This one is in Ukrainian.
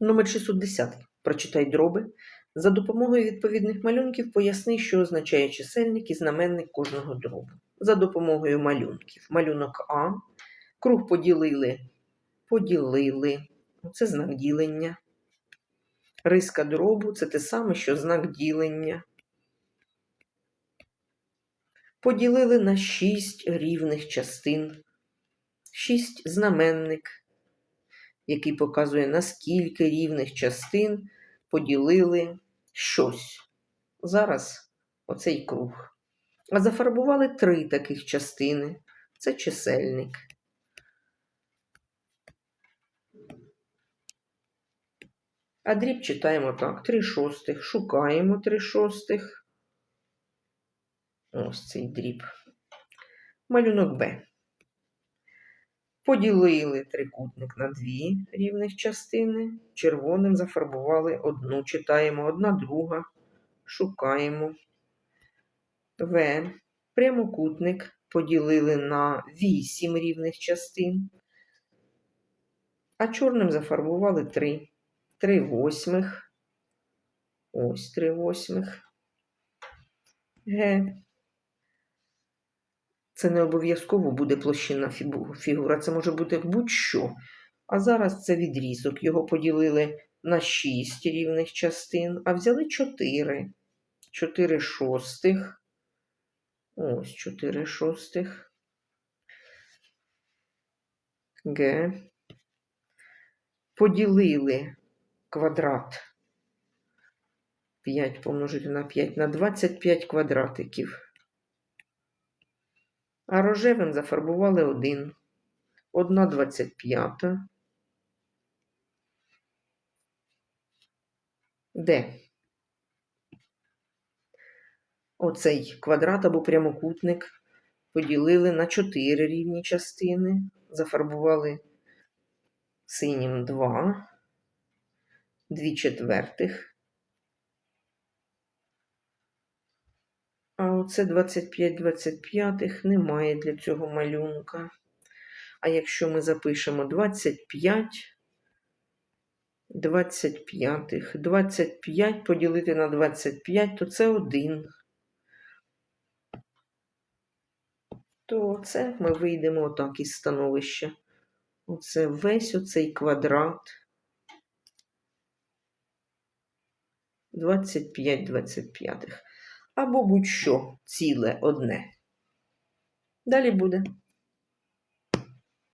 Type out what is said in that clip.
Номер 610. Прочитай дроби. За допомогою відповідних малюнків поясни, що означає чисельник і знаменник кожного дробу. За допомогою малюнків. Малюнок А. Круг поділили. Поділили. Це знак ділення. Риска дробу це те саме, що знак ділення. Поділили на шість рівних частин. Шість знаменник, який показує, на скільки рівних частин поділили щось. Зараз оцей круг. А зафарбували три таких частини. Це чисельник. А дріб читаємо так: 3 шостих. Шукаємо 3 шостих. Ось цей дріб. Малюнок Б. Поділили трикутник на дві рівних частини. Червоним зафарбували одну. Читаємо одна друга. Шукаємо. В. Прямокутник поділили на вісім рівних частин. А чорним зафарбували три. Три восьмих. Ось три восьмих. Г. Це не обов'язково буде площинна фігу- фігура, це може бути будь-що. А зараз це відрізок. Його поділили на 6 рівних частин, а взяли 4. 4 шостих. Ось 4 шостих. Г. Поділили квадрат. 5 помножити на 5 на 25 квадратиків. А рожевим зафарбували один. Одна двадцять п'ята. Де? Оцей квадрат або прямокутник поділили на чотири рівні частини. Зафарбували синім 2, 2 четвертих. А оце 25 25 немає для цього малюнка. А якщо ми запишемо 25, 25, 25 поділити на 25, то це 1. То це ми вийдемо отак із становища. Оце весь оцей квадрат. 25 25 або будь-що ціле одне. Далі буде.